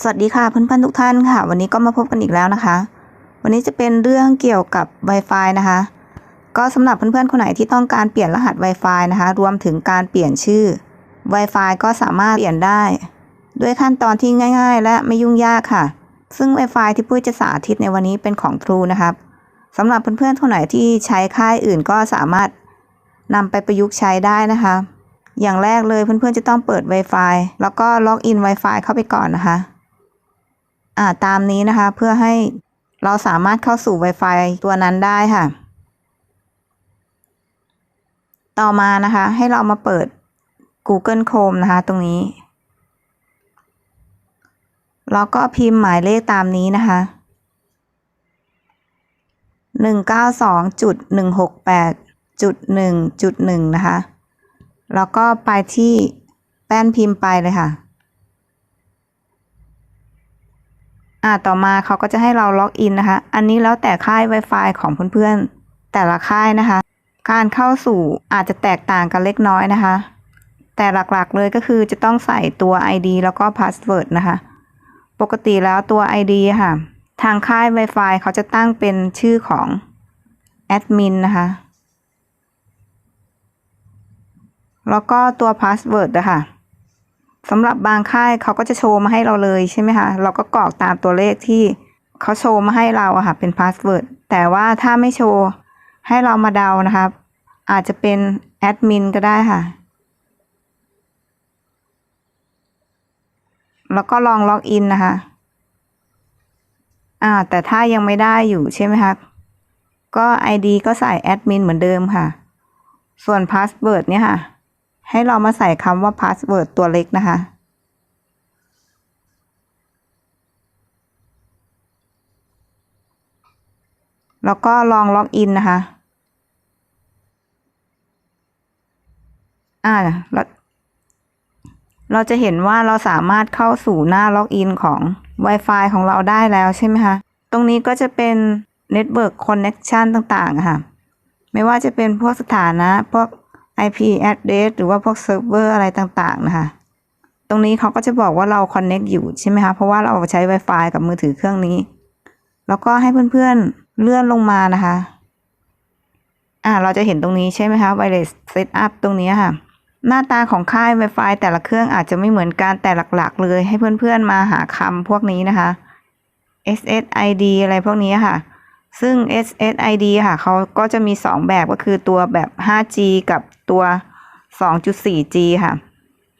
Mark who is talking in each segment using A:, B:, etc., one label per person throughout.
A: สวัสดีค่ะเพื่อนๆทุกท่านค่ะ วันนี้ก็มาพบกันอีกแล้วนะคะ วันนี้จะเป็นเรื่องเกี่ยวกับ Wi-Fi นะคะ ก็สำหรับเพื่อนๆคนไหนที่ต้องการเปลี่ยนรหัส Wi-Fi นะคะ รวมถึงการเปลี่ยนชื่อ Wi-Fi ก็สามารถเปลี่ยนได้ ด้วยขั้นตอนที่ง่าย ๆ และไม่ยุ่งยากค่ะ ซึ่ง Wi-Fi ที่ปุ้ยจะสาธิตในวันนี้เป็นของ True นะครับสำหรับเพื่อนๆคนไหนที่ใช้ค่ายอื่นก็สามารถนำไปประยุกต์ใช้ได้นะคะ อย่างแรกเลยเพื่อนๆจะต้องเปิด Wi-Fi แล้วก็ล็อกอิน Wi-Fi เข้าไปก่อนนะคะ ตามนี้นะคะ เพื่อให้เราสามารถเข้าสู่ Wi-Fi ตัวนั้นได้ค่ะ ต่อมานะคะ ให้เรามาเปิด Google Chrome นะคะ ตรงนี้ แล้วก็พิมพ์หมายเลขตามนี้นะคะหนึ่งเก้าสองจุดหนึ่งหกแปดจุดหนึ่งจุดหนึ่งนะคะ แล้วก็ไปที่แป้นพิมพ์ไปเลยค่ะ อ่าต่อมาเขาก็จะให้เราล็อกอินนะคะ อันนี้แล้วแต่ค่าย Wi-Fi ของเพื่อนๆ แต่ละค่ายนะคะ การเข้าสู่อาจจะแตกต่างกันเล็กน้อยนะคะ แต่หลักๆเลยก็คือจะต้องใส่ตัว ID แล้วก็ Password นะคะ ปกติแล้วตัว ID ค่ะ ทางค่าย Wi-Fi เขาจะตั้งเป็นชื่อของแอดมินนะคะ แล้วก็ตัว Password นะคะ สำหรับบางค่ายเขาก็จะโชว์มาให้เราเลยใช่ไหมคะ เราก็กรอกตามตัวเลขที่เขาโชว์มาให้เราอะค่ะ เป็น Password แต่ว่าถ้าไม่โชว์ให้เรามาเดานะคะอาจจะเป็นแอดมินก็ได้ค่ะ แล้วก็ลองล็อกอินนะคะ อ่า แต่ถ้ายังไม่ได้อยู่ใช่ไหมคะ ก็ ID ก็ใส่แอดมินเหมือนเดิมค่ะ ส่วน Password เนี่ยค่ะ ให้เรามาใส่คำว่า Password ตัวเล็กนะคะ แล้วก็ลองล็อกอินนะคะ อ่าเราเราจะเห็นว่าเราสามารถเข้าสู่หน้าล็อกอินของ Wi-Fi ของเราได้แล้วใช่ไหมคะ ตรงนี้ก็จะเป็น Network Connection ต่างๆ ค่ะ ไม่ว่าจะเป็นพวกสถานะ พวก IP address หรือว่าพวกเซิร์ฟเวอร์อะไรต่างๆ นะคะ ตรงนี้เขาก็จะบอกว่าเรา connect อยู่ใช่ไหมคะ เพราะว่าเราใช้ Wi-Fi กับมือถือเครื่องนี้ แล้วก็ให้เพื่อนๆเลื่อนลงมานะคะ อ่า เราจะเห็นตรงนี้ใช่ไหมคะ wireless setup ตรงนี้ค่ะ หน้าตาของค่าย Wi-Fi แต่ละเครื่องอาจจะไม่เหมือนกันแต่หลักๆ เลย ให้เพื่อนๆมาหาคำพวกนี้นะคะ SSID อะไรพวกนี้ค่ะซึ่ง SSID ค่ะ เขาก็จะมี 2 แบบก็คือตัวแบบ 5G กับ ตัว 2.4G ค่ะ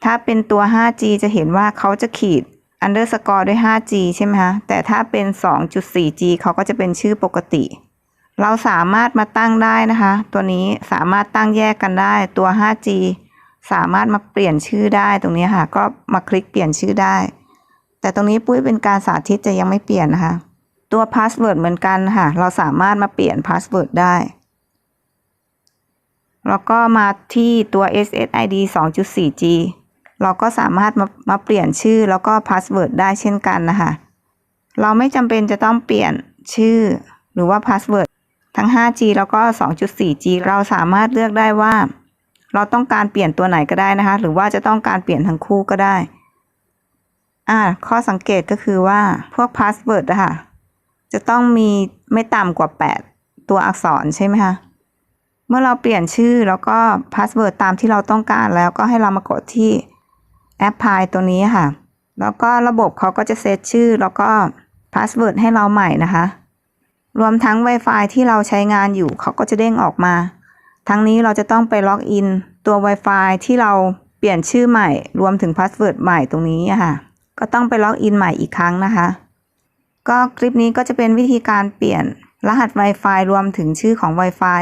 A: ถ้าเป็นตัว 5G จะเห็นว่าเขาจะขีด underscore ด้วย 5G ใช่ไหมคะ แต่ถ้าเป็น 2.4G เขาก็จะเป็นชื่อปกติ เราสามารถมาตั้งได้นะคะ ตัวนี้สามารถตั้งแยกกันได้ ตัว 5G สามารถมาเปลี่ยนชื่อได้ตรงนี้ค่ะ ก็มาคลิกเปลี่ยนชื่อได้ แต่ตรงนี้ปุ้ยเป็นการสาธิตจะยังไม่เปลี่ยนนะคะ ตัว password เหมือนกันค่ะ เราสามารถมาเปลี่ยน password ได้ แล้วก็มาที่ตัว SSID 2.4G เราก็สามารถมามาเปลี่ยนชื่อแล้วก็ password ได้เช่นกันนะคะ เราไม่จำเป็นจะต้องเปลี่ยนชื่อหรือว่า password ทั้ง 5G แล้วก็ 2.4G เราสามารถเลือกได้ว่า เราต้องการเปลี่ยนตัวไหนก็ได้นะคะ หรือว่าจะต้องการเปลี่ยนทั้งคู่ก็ได้ อ่า ข้อสังเกตก็คือว่าพวก password นะคะจะต้องมีไม่ต่ำกว่า 8 ตัวอักษรใช่ไหมคะ มื่อเราเปลี่ยนชื่อแล้วก็พาสเวิร์ดตามที่เราต้องการแล้วก็ให้เรามากดที่แอปพลายตัวนี้ค่ะ แล้วก็ระบบเขาก็จะเซตชื่อแล้วก็พาสเวิร์ดให้เราใหม่นะคะ รวมทั้ง Wi-Fi ที่เราใช้งานอยู่เขาก็จะเด้งออกมา ทั้งนี้เราจะต้องไปล็อกอินตัว Wi-Fi ที่เราเปลี่ยนชื่อใหม่ รวมถึงพาสเวิร์ดใหม่ตรงนี้ค่ะ ก็ต้องไปล็อกอินใหม่อีกครั้งนะคะ ก็คลิปนี้ก็จะเป็นวิธีการเปลี่ยนรหัส Wi-Fi รวมถึงชื่อของ Wi-Fi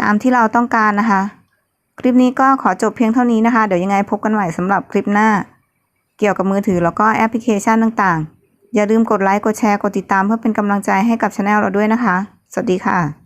A: ตามที่เราต้องการนะคะ คลิปนี้ก็ขอจบเพียงเท่านี้นะคะ เดี๋ยวยังไงพบกันใหม่สำหรับคลิปหน้า เกี่ยวกับมือถือแล้วก็แอปพลิเคชันต่างๆ อย่าลืมกดไลค์ กดแชร์ กดติดตามเพื่อเป็นกำลังใจให้กับช anel เราด้วยนะคะ สวัสดีค่ะ